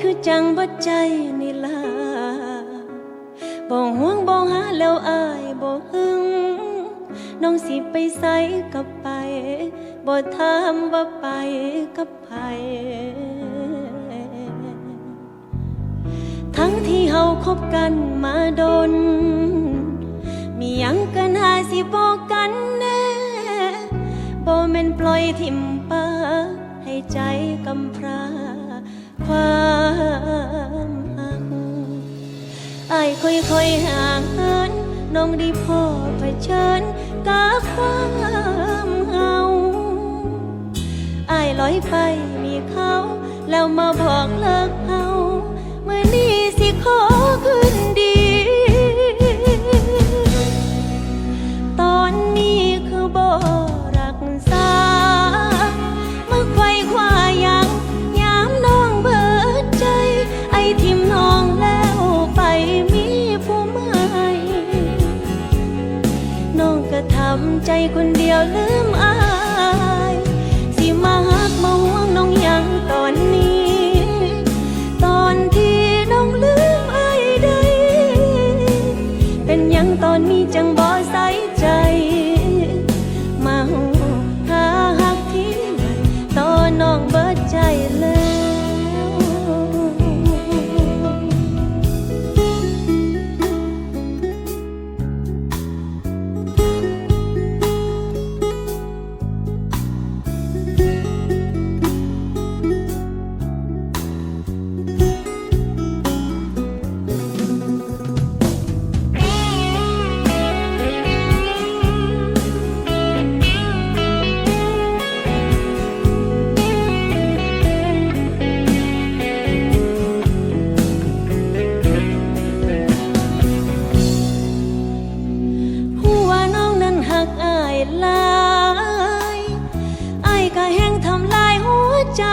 คือจังบ่ใจนี่ล่ะบ่ห่วงบ่หาแล้วอายบ่หึงน้องสิไปไสกับไปบ่ถามว่าไปกับไผทั้งที่เฮาคบกันมาดน มียังกันหาสิบอกกันแน่บ่แม่นปล่อยทิ่มป้าให้ใจกำพร้า ความหักอายค่อยๆห่างเหินน้องได้พอเผชิญกับความเหงาไอ้ลอยไปมีเขา แล้วมาบอกเลิกเขาเมื่อนี้สิขอคืน ก็ทำใจคนเดียวลืมอาย สิมาหักมาห่วงน้องยังตอนนี้ หลายอายก็แห้งทำลายหัวใจ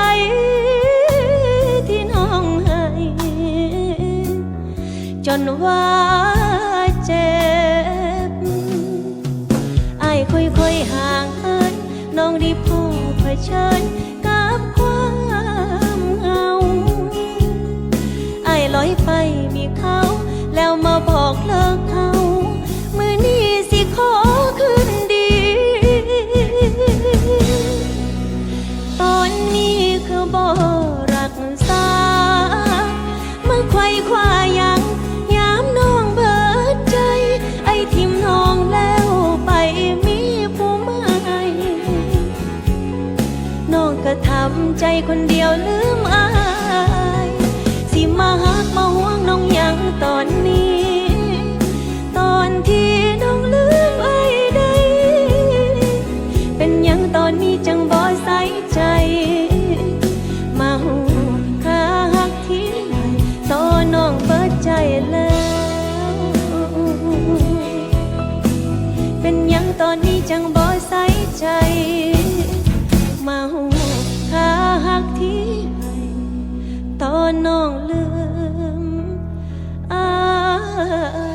ที่น้องให้จนว่าเจ็บไอายค่อยๆห่างเหินน้องได้พบเผชิญกับความเหงาไอ้ลอยไปมีเขา องก็ทำใจคนเดียวลืมอาย สิมาหักมาห่วงน้องยังตอนนี้ ตอนที่น้องลืมไอ้ใดเป็นยังตอนนี้จังบ่ใส่ใจ มาห่วงข้าหักที่ไหตอนน้องเปิดใจแล้ว เป็นยังตอนนี้จังบ่ใส่ใจ มาหูากที่ให้ตอนน้องลืมอาย